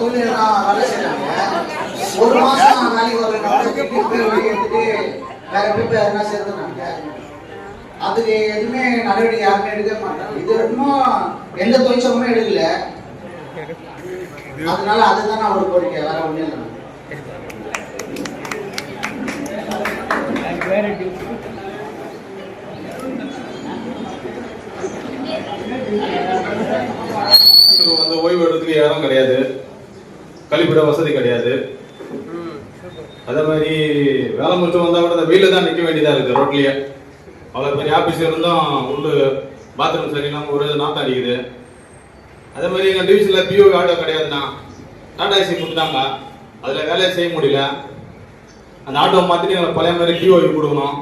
தொழிலாம் வேலை செய்றாங்க. ஒரு மாசம் வேலைக்கு ஒரு வீட்டுக்கு போய் வெளியே எடுத்துட்டு வேற வீட்டுல எதனா சேர்த்துனாங்க அதுக்கு எதுவுமே நடவடிக்கை யாருமே எடுக்க மாட்டாங்க. இது வரைக்கும் எந்த தொழிற்சங்கமும் எடுக்கல. அதனால அதுதான் நான் ஒரு கோரிக்கை. வேற ஒண்ணும் இல்லை. வந்து ஓய்வு எடுக்கிறதுக்கு யாரும் கிடையாது. கழிப்பிட வசதி கிடையாது. அதே மாதிரி வேலை முடிச்சு வந்தா கூட வெயில தான் நிக்க வேண்டியதா இருக்கு ரோட்லயே. அவ்வளவு பெரிய ஆபீஸ் இருந்தும் உள்ள பாத்ரூம் சரியில்லாம ஒரு நாத்தம் அடிக்குது. அதே மாதிரி எங்க டிவிஷன்ல பிஓ ஆட்டோ கிடையாதுண்ணா. டாடா ஏசி கொடுத்தாங்க அதுல வேலையை செய்ய முடியல. அந்த ஆட்டோ மாத்திட்டு எங்களுக்கு பழைய மாதிரி பிஓ கொடுக்கணும்.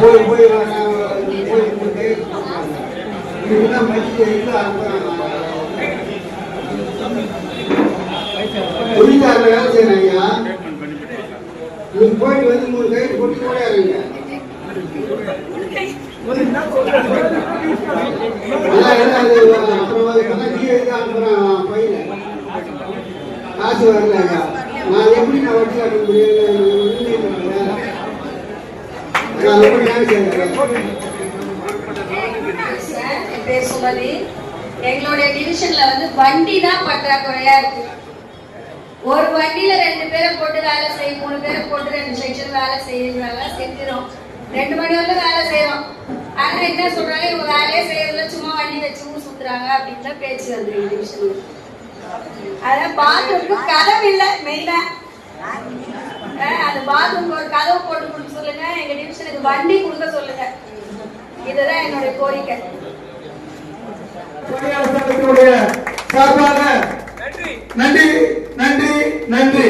போய் போய் போய் போய் இதுதான் மதிப்பு இருக்கு தொழிலாளர் வேலை செய்யறாங்க நீங்க போயிட்டு வந்து மூணு கை கொண்டு கூட இருங்க என்ன அப்புறம் காசு நான் எப்படி நான் வட்டி கட்ட முடியும்? நான் எப்படி வேலை செய்யறேன் பேர் சுமதி எங்களுடைய டிவிஷன்ல வந்து வண்டி தான் பற்றாக்குறையா இருக்கு. ஒரு வண்டியில ரெண்டு பேரை போட்டு வேலை செய்யும் மூணு பேரை போட்டு ரெண்டு செக்ஷன் வேலை செய்யறாங்க செஞ்சிடும் ரெண்டு மணி வரல வேலை செய்யறோம். ஆனா என்ன சொல்றாங்க? இவங்க வேலையே செய்யறதுல சும்மா வண்டி வச்சு சுத்துறாங்க அப்படின்னு தான் பேச்சு வந்து டிவிஷன் டிவிஷன்ல அதான் பாத்ரூம்க்கு கதவு இல்ல மெயினா அந்த பாத்ரூம்க்கு ஒரு கதவு போட்டு கொடுக்க சொல்லுங்க. எங்க டிவிஷனுக்கு வண்டி கொடுக்க சொல்லுங்க. இதுதான் என்னுடைய கோரிக்கை. பணியாளர் சங்கத்தினுடைய சார்பாக நன்றி. நன்றி நன்றி ஓய்வு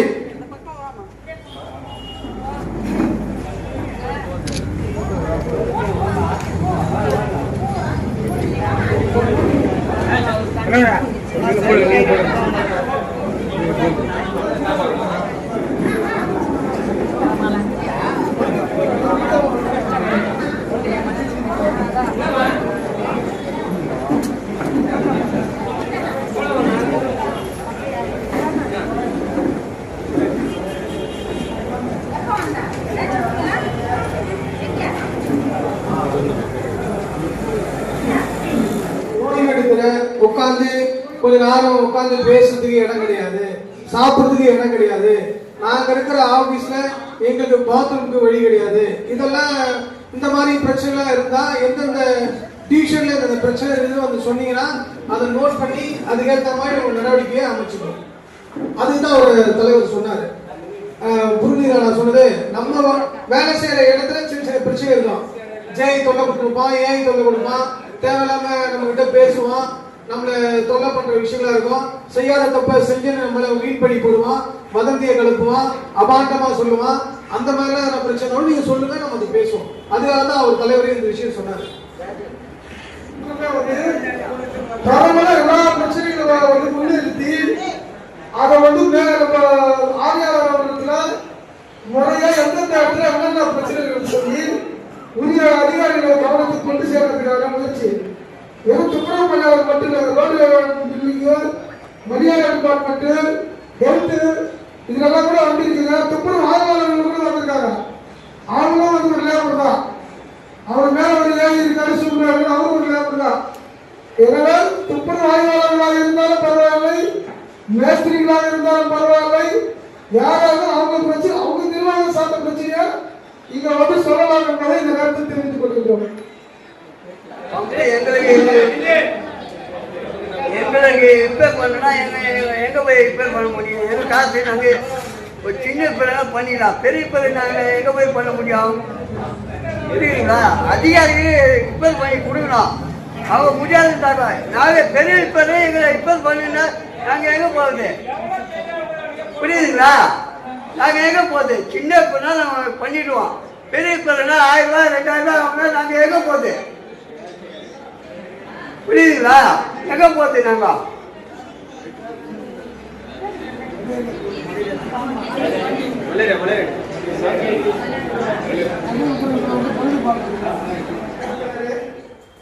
உட்காந்து கொஞ்ச நேரம் உட்காந்து பேசுறதுக்கு இடம் கிடையாது சாப்பிடுறதுக்கு இடம் கிடையாது. நாங்க இருக்கிற ஆபீஸ்ல எங்களுக்கு பாத்ரூம்க்கு வழி கிடையாது. இதெல்லாம் இந்த மாதிரி பிரச்சனைலாம் இருந்தா எந்தெந்த டியூஷனில் இந்த பிரச்சனை இருக்குது வந்து சொன்னீங்கன்னா அதை நோட் பண்ணி அதுக்கேற்ற மாதிரி ஒரு நடவடிக்கையை அமைச்சுக்கணும். அதுதான் ஒரு தலைவர் சொன்னாரு. அஹ் நான் சொன்னது? நம்ம வேலை செய்யற இடத்துல சின்ன சின்ன பிரச்சனை இருக்கும். ஜெய் தொல்லை கொடுத்துருப்பான் ஏன் தொல்லை கொடுப்பான் தேவையில்லாம நம்ம கிட்ட பேசுவான். நம்மளை தொல்லை பண்ற விஷயங்களா இருக்கும். செய்யாத தப்ப செஞ்சு நம்மள வீண் பண்ணி போடுவான் வதந்தியை கலப்புவான் அபாண்டமா சொல்லுவான். அந்த மாதிரிலாம் பிரச்சனை நீங்க சொல்லுங்க நம்ம அது பேசுவோம். அதுக்காக தான் அவர் தலைவரே இந்த விஷயம் சொன்னார். எல்லா பிரச்சனைகளும் வந்து முன்னிறுத்தி அதை வந்து மே- நம்ம முறையா எந்தெந்த இடத்துல என்னென்ன பிரச்சனைகள் சொல்லி உரிய அதிகாரிகளை கவனத்துக்கு கொண்டு சேர்றதுக்காக முயற்சி. வெறும் துப்புரவு பணியாளர் மட்டும் இல்லை. ரோடு பில்டிங்கு மரியாதை டிபார்ட்மெண்ட்டு ஹெல்த்து இதுலெல்லாம் கூட வந்து இருக்குங்க. துப்புரவு ஆய்வாளர்கள் கூட வந்திருக்காங்க. அவங்களும் வந்து ஒரு லேபர் தான். அவர் மேல ஒரு ஏழு இருக்காரு சொல்றாரு அவரும் ஒரு லேபர் தான். எனவே துப்புரவு ஆய்வாளர்களாக இருந்தாலும் பரவாயில்லை. மேஸ்திரிகளாக இருந்தாலும் பரவாயில்லை. யாராவது அவங்க பிரச்சனை அவங்க நிர்வாகம் சார்ந்த பிரச்சனையா இங்க வந்து சொல்லலாம் என்பதை இந்த நேரத்தில் தெரிந்து கொள்கின்றோம். எங்களுக்கு எங்களுக்கு ரிப்பேர் பண்ணனா என்ன எங்க- போய் ரிப்பேர் பண்ண முடியும்? எங்க காசு நாங்கள் ஒரு சின்ன பிள்ளைலாம் பண்ணிடலாம். பெரிய பிள்ளை நாங்கள் எங்க போய் பண்ண முடியும்? புரியுதுங்களா? அதிகாரிக்கு ரிப்பேர் பண்ணி கொடுக்கணும். அவங்க முடியாது தாக்கா நாங்க பெரிய ரிப்பேர் எங்களை ரிப்பேர் பண்ணுனா நாங்க எங்க போகுது புரியுதுங்களா? நாங்க எங்க போகுது சின்ன பிள்ளை நம்ம பண்ணிடுவோம். பெரிய பிள்ளைனா ஆயிரம் ரூபாய் ரெண்டாயிரம் ரூபாய் வாங்கினா நாங்கள் எங்க போகுது புரியுதுங்களா? எங்க போறது நாங்க?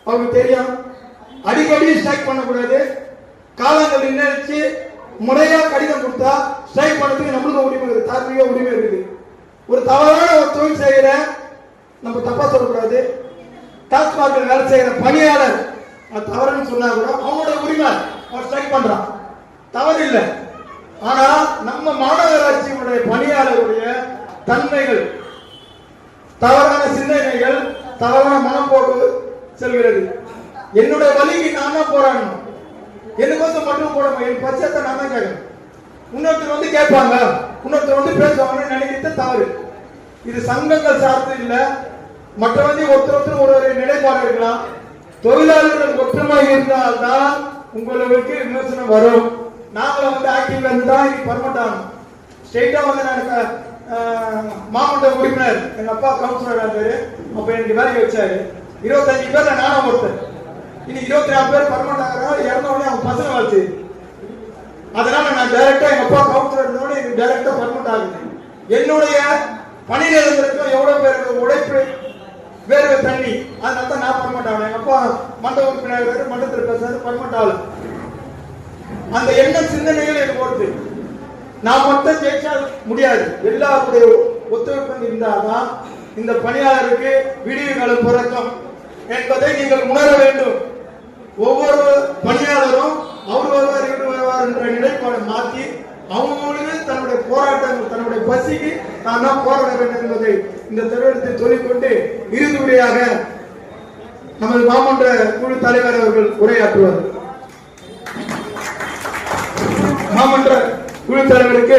அவங்க தெரியும். அடிக்கடி ஸ்ட்ரைக் பண்ணக்கூடாது. காலங்கள் நினைச்சு முறையா கடிதம் கொடுத்தா ஸ்ட்ரைக் பண்ணதுக்கு நம்மளுக்கு உரிமை இருக்குது. தார்மீக உரிமை இருக்குது. ஒரு தவறான ஒரு தொழில் செய்கிற நம்ம தப்பா சொல்லக்கூடாது. டாஸ்மார்க்கில் வேலை செய்கிற பணியாளர் தவறுன்னு சொன்னா கூட அவனோட உரிமை அவர் ஸ்ட்ரைக் பண்றான். தவறு இல்லை ஆனா நம்ம மாநகராட்சியினுடைய பணியாளருடைய தன்மைகள் தவறான சிந்தனைகள் தவறான மனப்போக்கு செல்கிறது. என்னுடைய வழிக்கு நான் தான் போராடணும் எனக்கோசம் மட்டும் போட என் பட்சத்தை நான் தான் கேட்கணும். இன்னொருத்தர் வந்து கேட்பாங்க. இன்னொருத்தர் வந்து பேசுவாங்கன்னு நினைக்கிறது தவறு. இது சங்கங்கள் சார்ந்து இல்ல. மற்றவங்க ஒருத்தர் ஒருத்தர் ஒரு நிலைப்பாடு இருக்கலாம். தொழிலாளர்கள் ஒற்றுமை இருந்தால்தான் உங்களுக்கு விமர்சனம் வரும். நாங்களும் வந்து ஆக்டிவ்ல இருந்தா இது பர்மனண்ட் ஆகணும். ஸ்ட்ரெயிட்டா வந்து நான் மாவட்ட உறுப்பினர் எங்க அப்பா கவுன்சிலர் இருந்தாரு. அப்ப எனக்கு வேலைக்கு வச்சாரு. இருபத்தஞ்சு பேர் நானும் ஒருத்தர் இனி இருபத்தி நாலு பேர் பர்மனண்ட் ஆகிறாங்க இறந்தவொடனே அவங்க பசங்க வளர்த்து அதனால நான் டைரக்டா எங்க அப்பா கவுன்சிலர் இருந்தவொடனே எனக்கு டைரக்டா பர்மனண்ட் ஆகுது. என்னுடைய பணி இருந்திருக்கும் எவ்வளவு பேருக்கு உழைப்பு வேர்வை தண்ணி. அதனால தான் நான் பண்ண ஆகணும் எங்க அப்பா மண்ட உறுப்பினர் இருக்காரு, மண்டலத்தில் பேசுறாரு பர்மனண்ட் ஆகல அந்த எண்ண சிந்தனைகள் எனக்கு வருது. நான் மட்டும் ஜெயிச்சா முடியாது. எல்லாருடைய ஒத்துழைப்பு இருந்தால்தான் இந்த பணியாளருக்கு விடிவுகளும் பிறக்கும் என்பதை நீங்கள் உணர வேண்டும். ஒவ்வொரு பணியாளரும் அவர் வருவார் இவர் வருவார் என்ற நிலைப்பாடு மாற்றி அவங்களுக்கு தன்னுடைய போராட்டங்கள் தன்னுடைய பசிக்கு நான் தான் போராட வேண்டும் என்பதை இந்த தருணத்தை சொல்லிக்கொண்டு இறுதி உரையாக நமது மாமன்ற குழு தலைவர் அவர்கள் உரையாற்றுவார். மாமன்ற குழு தலைவருக்கு